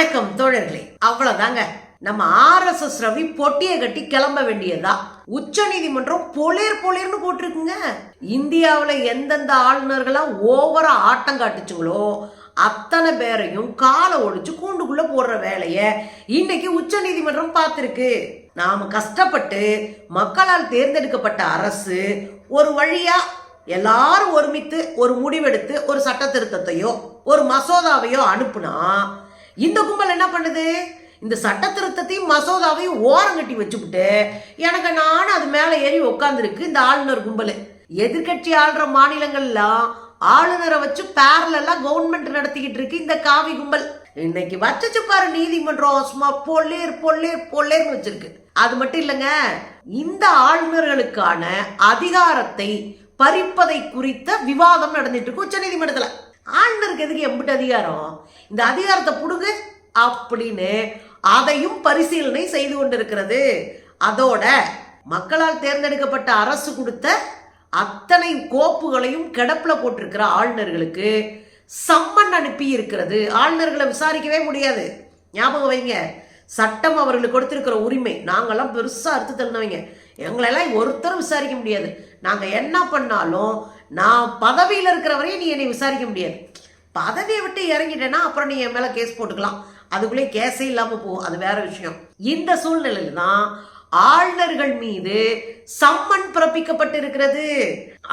வணக்கம் தோழர்களே. அவ்வளவுதாங்க. நம்ம ஆர்எஸ்எஸ் ரவி பொட்டியை கட்டி கிளம்ப வேண்டியதா உச்ச நீதிமன்றம் பொலேர் பொலேர்னு போட்டிருக்குங்க. இந்தியாவில் எந்தெந்த ஆளுநர்களா ஓவரா ஆட்டம் காட்டுச்சுங்களோ அத்தனை பேரையும் காலை ஒழிச்சு கூண்டுக்குள்ள போடுற வேலைய இன்னைக்கு உச்ச நீதிமன்றம் பார்த்துருக்கு. நாம கஷ்டப்பட்டு மக்களால் தேர்ந்தெடுக்கப்பட்ட அரசு ஒரு வழியா எல்லாரும் ஒருமித்து ஒரு முடிவெடுத்து ஒரு சட்ட திருத்தத்தையோ ஒரு மசோதாவையோ அனுப்புனா இந்த கும்பல் என்ன பண்ணுது? இந்த சட்ட திருத்தத்தையும் மசோதாவையும் ஓரம் கட்டி எனக்கு நானும் அது மேலே ஏறி உட்காந்துருக்கு இந்த ஆளுநர் கும்பல். எதிர்க்கட்சி ஆள்ற மாநிலங்கள்லாம் ஆளுநரை வச்சு பேரலெல்லாம் கவர்மெண்ட் நடத்திக்கிட்டு இருக்கு இந்த காவி கும்பல். இன்னைக்கு வச்சு பாரு நீதிமன்றம் சும்மா பொல்லேர் பொல்லேர் பொல்லேர்னு வச்சிருக்கு. அது மட்டும் இல்லைங்க இந்த ஆளுநர்களுக்கான அதிகாரத்தை பறிப்பதை குறித்த விவாதம் நடந்துட்டு இருக்கு உச்ச நீதிமன்றத்துல ஆளுநருக்கு எதுக்கு எம்பிட்டு அதிகாரம்? இந்த அதிகாரத்தை பிடுங்க அப்படின்னு அதையும் பரிசீலனை செய்து கொண்டிருக்கிறது. அதோட மக்களால் தேர்ந்தெடுக்கப்பட்ட அரசு கொடுத்த அத்தனை கோப்புகளையும் கிடப்பில் போட்டிருக்கிற ஆளுநர்களுக்கு சம்மன் அனுப்பி இருக்கிறது. ஆளுநர்களை விசாரிக்கவே முடியாது. ஞாபகம் வைங்க சட்டம் அவர்களுக்கு கொடுத்திருக்கிற உரிமை. நாங்கள்லாம் பெருசாக அறுத்து தள்ளினவங்க. எங்களெல்லாம் ஒருத்தரும் விசாரிக்க முடியாது. நாங்கள் என்ன பண்ணாலும் நான் பதவியில் இருக்கிறவரையும் நீ என்னை விசாரிக்க முடியாது. பதவியை விட்டு இறங்கிட்டேன்னா அப்புறம் நீ என் மேலே கேஸ் போட்டுக்கலாம். அதுக்குள்ளே கேஸே இல்லாமல் போகும். அது வேற விஷயம். இந்த சூழ்நிலையில தான் ஆளுநர்கள் மீது சம்மன் பிறப்பிக்கப்பட்டிருக்கிறது.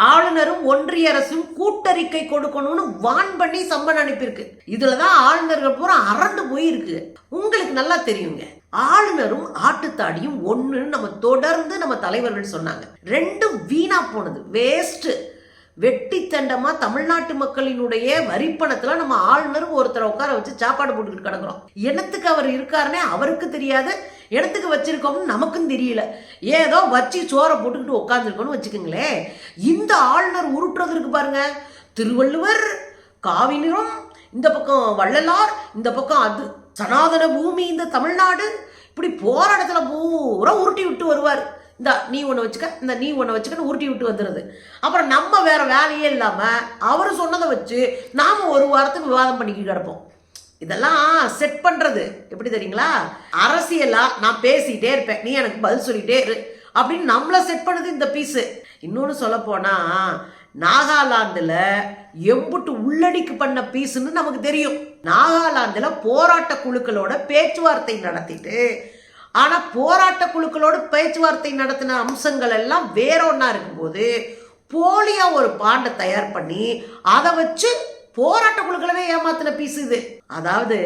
ஆளுநரும் ஒன்றிய அரசும் கூட்டறிக்கை கொடுக்கணும்னு வான் பண்ணி சம்மன் அனுப்பியிருக்கு. இதுலதான் ஆளுநர்கள் பூரா அரண்டு போயிருக்கு. உங்களுக்கு நல்லா தெரியுங்க. ஆளுநரும் ஆட்டுத்தாடியும் ஒன்றுன்னு நம்ம தொடர்ந்து நம்ம தலைவர்கள் சொன்னாங்க. ரெண்டும் வீணா போனது. வேஸ்ட் வெட்டித்தண்டமாக தமிழ்நாட்டு மக்களினுடைய வரிப்பணத்துல நம்ம ஆளுநரும் ஒருத்தரை உட்கார வச்சு சாப்பாடு போட்டுக்கிட்டு கிடக்குறோம். எனத்துக்கு அவர் இருக்காருன்னே அவருக்கு தெரியாது. இடத்துக்கு வச்சிருக்கோம்னு நமக்கும் தெரியல. ஏதோ வச்சு சோறை போட்டுக்கிட்டு உட்காந்துருக்கோம்னு வச்சுக்கோங்களேன். இந்த ஆளுநர் உருட்டுறதுக்கு பாருங்க. திருவள்ளுவர் காவி இந்த பக்கம் வள்ளலார் இந்த பக்கம் அது சனாதன பூமி இந்த தமிழ்நாடு. இப்படி போற இடத்துல பூரா உருட்டி விட்டு வருவார். இந்த நீ ஒன்று வச்சுக்க இந்த நீ ஒன்று வச்சுக்கன்னு உருட்டி விட்டு வந்துடுது அப்புறம் நம்ம வேற வேலையே இல்லாமல் அவர் சொன்னதை வச்சு நாம் ஒரு வாரத்துக்கு விவாதம் பண்ணிக்கிட்டு கிடப்போம். இதெல்லாம் செட் பண்ணுறது எப்படி தெரியுங்களா? அரசியலாக நான் பேசிகிட்டே இருப்பேன். நீ எனக்கு பதில் சொல்லிகிட்டே இரு. அப்படின்னு நம்மள செட் பண்ணுது இந்த பீஸு இன்னொன்று சொல்லப்போனால் நாகாலாந்தில் எம்புட்டு உள்ளடிக்கு பண்ண பீஸுன்னு நமக்கு தெரியும். நாகாலாந்தில் போராட்ட குழுக்களோட பேச்சுவார்த்தை நடத்திட்டு ஆனால் போராட்ட குழுக்களோட பேச்சுவார்த்தை நடத்தின அம்சங்கள் எல்லாம் வேற ஒன்றா இருக்கும்போது போலியாக ஒரு பாண்டை தயார் பண்ணி அதை வச்சு போராட்ட குழுக்களவே ஏமாத்தின பீஸ் இது. அதாவது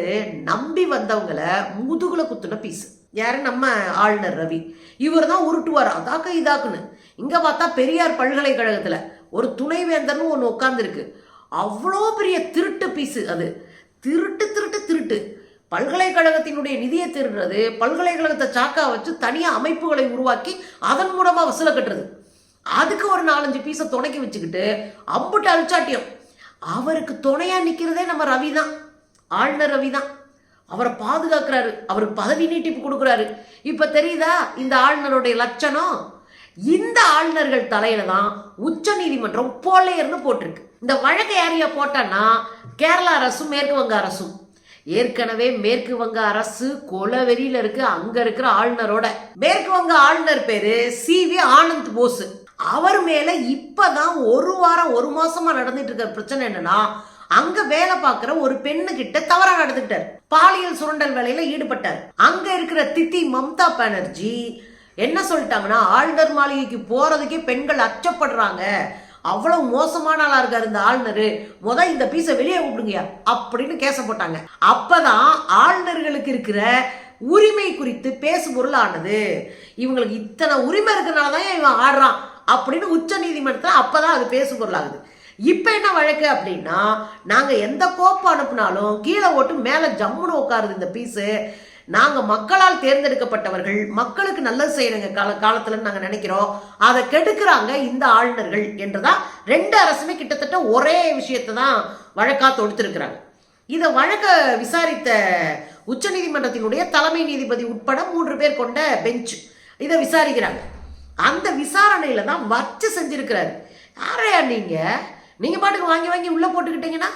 நம்பி வந்தவங்களை முதுகுல குத்துன பீஸ். யாரு? நம்ம ஆளுநர் ரவி. இவர் தான் உருட்டுவார். அதாக்க இதாக்குன்னு. இங்க பார்த்தா பெரியார் பல்கலைக்கழகத்துல ஒரு துணைவேந்தர்னு ஒன்று உட்காந்துருக்கு அவ்வளோ பெரிய திருட்டு பீஸு அது. திருட்டு திருட்டு திருட்டு. பல்கலைக்கழகத்தினுடைய நிதியை திருடுறது பல்கலைக்கழகத்தை சாக்கா வச்சு தனியாக அமைப்புகளை உருவாக்கி அதன் மூலமாக வசூல கட்டுறது. அதுக்கு ஒரு நாலஞ்சு பீஸை துணைக்கி வச்சுக்கிட்டு அம்புட்டு அழிச்சாட்டியம் அவருக்கு துணையாக நிற்கிறதே நம்ம ரவி தான். ஆளுநர் ரவி தான். அவரை பாதுகாக்கிறாரு. அவருக்கு பதவி நீட்டிப்பு கொடுக்குறாரு. இப்போ தெரியுதா? இந்த ஆளுநருடைய லட்சணம் இந்த ஆளுநர்கள் தலையில தான் உச்ச நீதிமன்றம் போலையர்னு போட்டிருக்கு. இந்த வழக்கை யாரையா போட்டான்னா கேரள அரசும் மேற்கு வங்க அரசும். ஏற்கனவே மேற்கு வங்க அரசு கொலவெறியில இருக்கு அங்க இருக்கிற ஆளுநரோட. மேற்கு வங்க ஆளுநர் பேரு சி வி ஆனந்த் போஸ். அவர் மேல இப்பதான் ஒரு வாரம் ஒரு மாசமா நடந்துட்டு இருக்கிற பிரச்சனை என்னன்னா அங்க வேலை பார்க்கிற ஒரு பெண்ணு கிட்ட தவறா நடந்துக்கிட்டார். பாலியல் சுரண்டல் வேலையில ஈடுபட்டார். அங்க இருக்கிற தித்தி மம்தா பானர்ஜி என்ன சொல்லிட்டாங்கன்னா ஆளுநர் மாளிகைக்கு போறதுக்கே பெண்கள் அச்சப்படுறாங்க. அவ்வளவு மோசமான ஆளா இருக்காரு இந்த ஆளுநர். முத இந்த பீஸை வெளியே கூப்பிடுங்க அப்படின்னு கேச போட்டாங்க. அப்பதான் ஆளுநர்களுக்கு இருக்கிற உரிமை குறித்து பேசு பொருள் ஆனது. இவங்களுக்கு இத்தனை உரிமை இருக்கிறனால தான் இவன் ஆடுறான்? அப்படின்னு உச்ச நீதிமன்றத்தில் அப்பதான் அது பேசு பொருள் ஆகுது. இப்போ என்ன வழக்கு அப்படின்னா நாங்கள் எந்த கோப்பு அனுப்புனாலும் கீழே ஓட்டு மேலே ஜம்முன்னு உட்காருது இந்த பீஸு நாங்கள் மக்களால் தேர்ந்தெடுக்கப்பட்டவர்கள் மக்களுக்கு நல்லது செய்யறங்க கால காலத்தில் நாங்கள் நினைக்கிறோம். அதை கெடுக்கிறாங்க இந்த ஆளுநர்கள் என்றுதான் ரெண்டு அரசுமே கிட்டத்தட்ட ஒரே விஷயத்தை தான் வழக்கா தொடுத்திருக்கிறாங்க. இதை வழக்க விசாரித்த உச்சநீதிமன்றத்தினுடைய தலைமை நீதிபதி உட்பட மூன்று பேர் கொண்ட பெஞ்ச் இதை விசாரிக்கிறாங்க. அந்த விசாரணையில தான் வச்சு செஞ்சிருக்கிறாரு. யாரையா நீங்க? நீங்க பாட்டுக்கு வாங்கி வாங்கி உள்ள போட்டுக்கிட்டீங்கன்னா?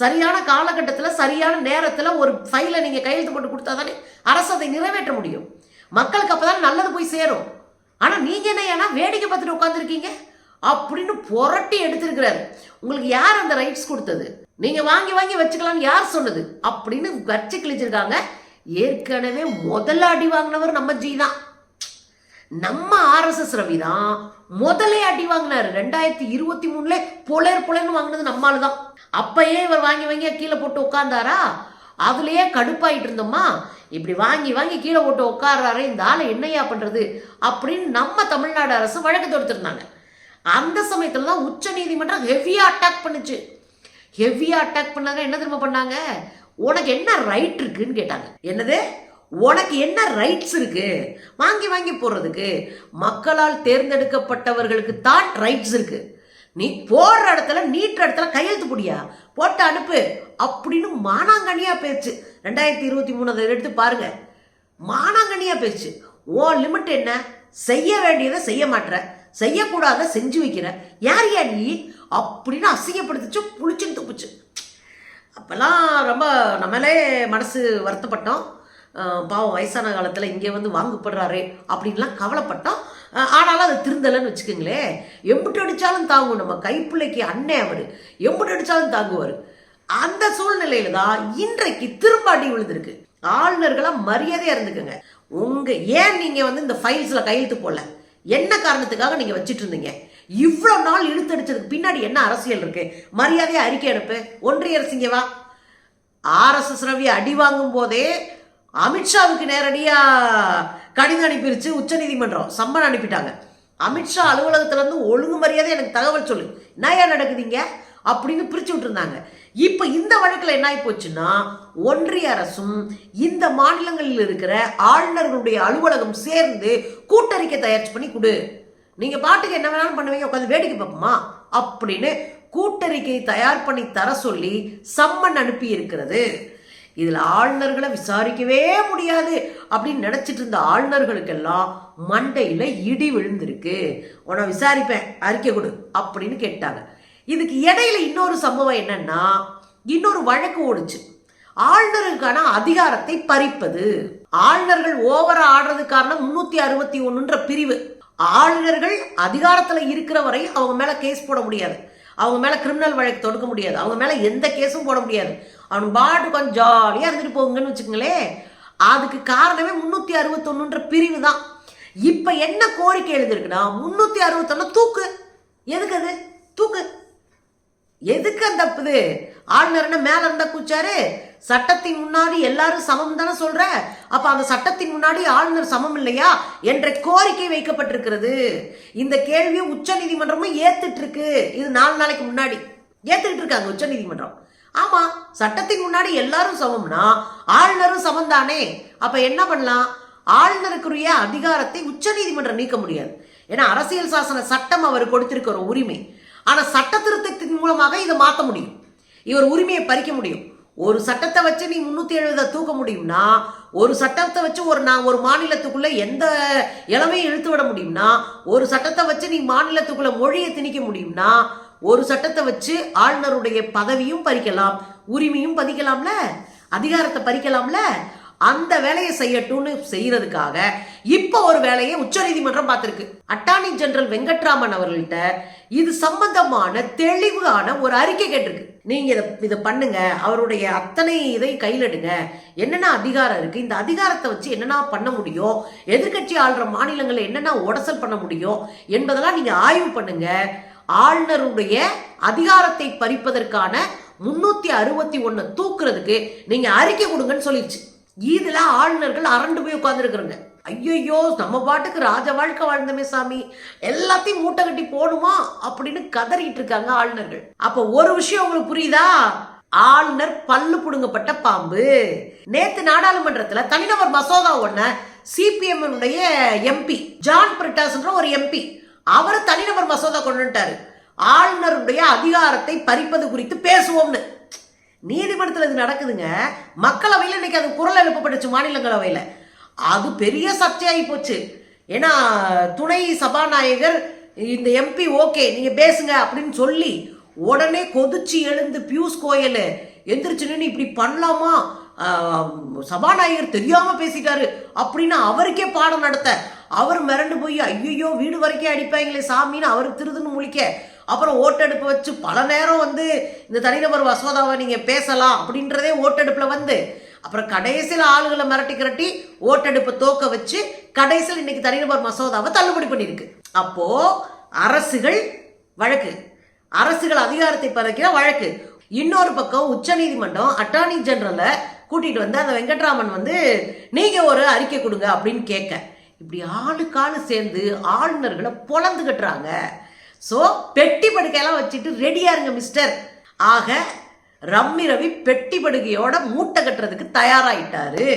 சரியான காலகட்டத்தில் சரியான நேரத்தில் ஒரு ஃபைலை நீங்கள் கையெழுத்து போட்டு கொடுத்தா தானே அரசு அதை நிறைவேற்ற முடியும். மக்களுக்கு அப்பதான் நல்லது போய் சேரும். ஆனால் நீங்கள் என்ன ஏன்னா வேடிக்கை பார்த்துட்டு உட்காந்துருக்கீங்க அப்படின்னு புரட்டி எடுத்திருக்கிறாரு. உங்களுக்கு யார் அந்த ரைட்ஸ் கொடுத்தது? நீங்கள் வாங்கி வாங்கி வச்சுக்கலாம்னு யார் சொன்னது? அப்படின்னு வச்சு கிழிச்சிருக்காங்க. ஏற்கனவே முதல்ல அடி வாங்கினவர் நம்ம ஜி தான் நம்ம ஆர்எஸ்எஸ் ரவி தான் முதலே அடி வாங்கினாரு. ரெண்டாயிரத்தி இருபத்தி மூணுல புலர் புலர்னு வாங்கினது நம்மால தான். அப்பயே இவர் வாங்கி வாங்கி கீழே போட்டு உட்கார்ந்தாரா அதுலயே கடுப்பாயிட்டு இருந்தோமா? இப்படி வாங்கி வாங்கி கீழே போட்டு உட்கார்றாரு இந்த ஆளை என்னையா பண்றது? அப்படின்னு நம்ம தமிழ்நாடு அரசு வழக்கு தொடுத்திருந்தாங்க. அந்த சமயத்துல தான் உச்ச நீதிமன்றம் ஹெவியா அட்டாக் பண்ணுச்சு. ஹெவியா அட்டாக் பண்ணாங்க என்ன திரும்ப பண்ணாங்க? உனக்கு என்ன ரைட் இருக்குன்னு கேட்டாங்க. என்னது? உனக்கு என்ன ரைட்ஸ் இருக்கு? வாங்கி வாங்கி போடுறதுக்கு. மக்களால் தேர்ந்தெடுக்கப்பட்டவர்களுக்கு தான் ரைட்ஸ் இருக்கு. நீ போடுற இடத்துல நீட்டுற இடத்துல கையெழுத்து முடியா போட்டு அனுப்பு. அப்படின்னு மானாங்கனியா பேச்சு. ரெண்டாயிரத்தி இருபத்தி மூணு அதை எடுத்து பாருங்க. மானாங்கனியா பேச்சு. ஓ லிமிட் என்ன? செய்ய வேண்டியதை செய்ய மாட்ற. செய்யக்கூடாத செஞ்சு வைக்கிற. யார் யா நீ? அப்படின்னு அசிங்கப்படுத்துச்சு புளிச்சுன்னு துப்புச்சு. அப்போல்லாம் ரொம்ப நம்மளே மனசு வருத்தப்பட்டோம். பாவம் வயசான காலத்தில் இங்கே வந்து வாங்கப்படுறாரே அப்படின்லாம் கவலைப்பட்டோம் ஆனாலும் அது திருந்தலைன்னு வச்சுக்கோங்களேன் எம்புட்டு அடித்தாலும் தாங்கும். நம்ம கைப்பிள்ளைக்கு அண்ணே அவர். எம்புட்டு அடித்தாலும் தாங்குவார். அந்த சூழ்நிலையில தான் இன்றைக்கு திரும்ப அடி விழுந்திருக்கு. ஆளுநர்களாக மரியாதையாக இருந்துக்குங்க. உங்கள் ஏன் நீங்கள் வந்து இந்த ஃபைல்ஸில் கையெழுத்து போடல? என்ன காரணத்துக்காக நீங்கள் வச்சுட்டு இருந்தீங்க? இவ்வளோ நாள் இழுத்தடிச்சதுக்கு பின்னாடி என்ன அரசியல் இருக்கு? மரியாதையாக அறிக்கை அனுப்பு. ஒன்றிய அரசிங்கவா ஆர்எஸ்எஸ் ரவி அடி வாங்கும் போதே அமித்ஷாவுக்கு நேரடியாக கடிதம் அனுப்பிருச்சு உச்சநீதிமன்றம். சம்மன் அனுப்பிட்டாங்க. அமித்ஷா அலுவலகத்திலேருந்து ஒழுங்கு மரியாதை எனக்கு தகவல் சொல்லு. என்ன ஏன் நடக்குதுங்க? அப்படின்னு பிரித்து விட்டுருந்தாங்க. இப்போ இந்த வழக்கில் என்ன ஆகி போச்சுன்னா ஒன்றிய அரசும் இந்த மாநிலங்களில் இருக்கிற ஆளுநர்களுடைய அலுவலகம் சேர்ந்து கூட்டறிக்கை தயாரிச்சு பண்ணி கொடு. நீங்கள் பாட்டுக்கு என்ன வேணாலும் பண்ணுவீங்க உட்காந்து வேடிக்கை பார்ப்போமா? அப்படின்னு கூட்டறிக்கை தயார் பண்ணி தர சொல்லி சம்மன் அனுப்பி இருக்கிறது இதில் ஆளுநர்களை விசாரிக்கவே முடியாது அப்படின்னு நினச்சிட்டு இருந்த ஆளுநர்களுக்கெல்லாம் மண்டையில் இடி விழுந்திருக்கு. உன்னை விசாரிப்பேன் அறிக்கை கொடு அப்படின்னு கேட்டாங்க. இதுக்கு இடையில இன்னொரு சம்பவம் என்னன்னா இன்னொரு வழக்கு ஓடுச்சு. ஆளுநருக்கான அதிகாரத்தை பறிப்பது. ஆளுநர்கள் ஓவரா ஆடுறதுக்கான காரணம் முன்னூத்தி அறுபத்தி ஒன்றுன்ற பிரிவு. ஆளுநர்கள் அதிகாரத்தில் இருக்கிற வரை அவங்க மேல கேஸ் போட முடியாது. அவங்க மேலே கிரிமினல் வழக்கு தொடுக்க முடியாது. அவங்க மேலே எந்த கேஸும் போட முடியாது. அவன் பாட்டு கொஞ்சம் ஜாலியாக இருந்துட்டு போங்கன்னு வச்சுக்கோங்களேன். அதுக்கு காரணமே முன்னூற்றி அறுபத்தொன்னுன்ற பிரிவு தான். இப்போ என்ன கோரிக்கை எழுதிருக்குன்னா முந்நூற்றி அறுபத்தொன்னு தூக்கு. எதுக்கு அது? தூக்கு. எதுக்கு அந்த இது? ஆளுநர் என்ன இருந்தால் கூச்சாரு சட்டத்தின் முன்னாடி எல்லாரும் சமம் தானே சொல்ற? அப்ப அந்த சட்டத்தின் முன்னாடி ஆளுநர் சமம் இல்லையா என்ற கோரிக்கை வைக்கப்பட்டிருக்கிறது. இந்த கேள்வியை உச்ச நீதிமன்றமும் ஏத்துட்டு இருக்கு இது நாலு நாளைக்கு முன்னாடி. ஏத்துக்கிட்டு இருக்காங்க உச்ச நீதிமன்றம். ஆமா சட்டத்தின் முன்னாடி எல்லாரும் சமம்னா ஆளுநரும் சமம் தானே அப்ப என்ன பண்ணலாம்? ஆளுநருக்குரிய அதிகாரத்தை உச்ச நீதிமன்றம் நீக்க முடியாது. ஏன்னா அரசியல் சாசன சட்டம் அவர் கொடுத்திருக்கிற உரிமை. ஆனா சட்ட திருத்தத்தின் மூலமாக இதை மாற்ற முடியும். இவர் உரிமையை பறிக்க முடியும். ஒரு சட்டத்தை வச்சு நீ முந்நூற்றி எழுபதை தூக்க முடியும்னா ஒரு சட்டத்தை வச்சு ஒரு நான் ஒரு மாநிலத்துக்குள்ளே எந்த இளமையும் இழுத்து விட முடியும்னா ஒரு சட்டத்தை வச்சு நீ மாநிலத்துக்குள்ளே மொழியை திணிக்க முடியும்னா ஒரு சட்டத்தை வச்சு ஆளுநருடைய பதவியும் பறிக்கலாம் உரிமையும் பதிக்கலாம்ல? அதிகாரத்தை பறிக்கலாம்ல? அந்த வேலையை செய்யட்டும்னு செய்யறதுக்காக இப்போ ஒரு வேலையை உச்சநீதிமன்றம் பார்த்துருக்கு. அட்டார்னி ஜெனரல் வெங்கட்ராமன் அவர்கள்ட்ட இது சம்பந்தமான தெளிவான ஒரு அறிக்கை கேட்டிருக்கு. நீங்க இதை இதை பண்ணுங்க. அவருடைய அத்தனை இதை கையில் எடுங்க என்னென்ன அதிகாரம் இருக்கு? இந்த அதிகாரத்தை வச்சு என்னென்ன பண்ண முடியும்? எதிர்க்கட்சி ஆள்ற மாநிலங்களில் என்னென்ன உடசல் பண்ண முடியும்? என்பதெல்லாம் நீங்க ஆய்வு பண்ணுங்க. ஆளுநருடைய அதிகாரத்தை பறிப்பதற்கான முன்னூத்தி அறுபத்தி ஒன்னு தூக்குறதுக்கு நீங்க அறிக்கை கொடுங்கன்னு சொல்லிடுச்சு இதில் ஆளுநர்கள் அரண்டு போய் உட்காந்துருக்குறங்க ஐயையோ நம்ம பாட்டுக்கு ராஜ வாழ்க்கை வாழ்ந்தமே சாமி. எல்லாத்தையும் மூட்டை கட்டி போடுமா அப்படின்னு கதறிட்டு இருக்காங்க ஆளுநர்கள். அப்ப ஒரு விஷயம் உங்களுக்கு புரியுதா? ஆளுநர் பல்லு புடுங்கப்பட்ட பாம்பு. நேத்து நாடாளுமன்றத்துல தனிநபர் மசோதா ஒண்ண சிபிஎம் எம்பி ஜான் பிரிட்டாஸ்ன்ற ஒரு எம்பி அவர் தனிநபர் மசோதா கொண்டு வந்துட்டாரு ஆளுநருடைய அதிகாரத்தை பறிப்பது குறித்து பேசுவோம்னு. நீதிமன்றத்தில் இது நடக்குதுங்க. மக்களவையில் இன்னைக்கு அது குரல் எழுப்பப்பட்டுச்சு மாநிலங்களவையில். அது பெரிய சர்ச்சையாகி போச்சு. ஏன்னா துணை சபாநாயகர் இந்த எம்பி ஓகே நீங்கள் பேசுங்க அப்படின்னு சொல்லி உடனே கொதிச்சு எழுந்து பியூஷ் கோயல் எந்திரிச்சுன்னு இப்படி பண்ணலாமா? சபாநாயகர் தெரியாம பேசிட்டாரு அப்படின்னு அவருக்கே பாடம் நடத்த. அவர் மிரண்டு போய் ஐயோ வீடு வரைக்கும் அடிப்பாங்களே சாமின்னு அவருக்கு திருதுன்னு முழிக்க அப்புறம் ஓட்டெடுப்பு வச்சு பல நேரம் வந்து இந்த தனிநபர் மசோதாவை நீங்கள் பேசலாம் அப்படின்றதே ஓட்டெடுப்பில் வந்து அப்புறம் கடைசியில் ஆளுகளை மிரட்டி கிரட்டி ஓட்டெடுப்பை தோக்க வச்சு கடைசியில் இன்னைக்கு தனிநபர் மசோதாவை தள்ளுபடி பண்ணியிருக்கு. அப்போது அரசுகள் வழக்கு. அரசுகள் அதிகாரத்தை பறக்கிற வழக்கு. இன்னொரு பக்கம் உச்சநீதிமன்றம் அட்டார்னி ஜெனரலை கூட்டிகிட்டு வந்து அந்த வெங்கட்ராமன் வந்து நீங்கள் ஒரு அறிக்கை கொடுங்க அப்படின்னு கேட்க இப்படி ஆளுக்கு சேர்ந்து ஆளுநர்களை பொழந்து கட்டுறாங்க ஸோ பெட்டி படுக்கையெல்லாம் வச்சுட்டு ரெடியா இருங்க மிஸ்டர் ஆக ரம்மி ரவி பெட்டி படுகையோட மூட்டை கட்டுறதுக்கு தயாராகிட்டாரு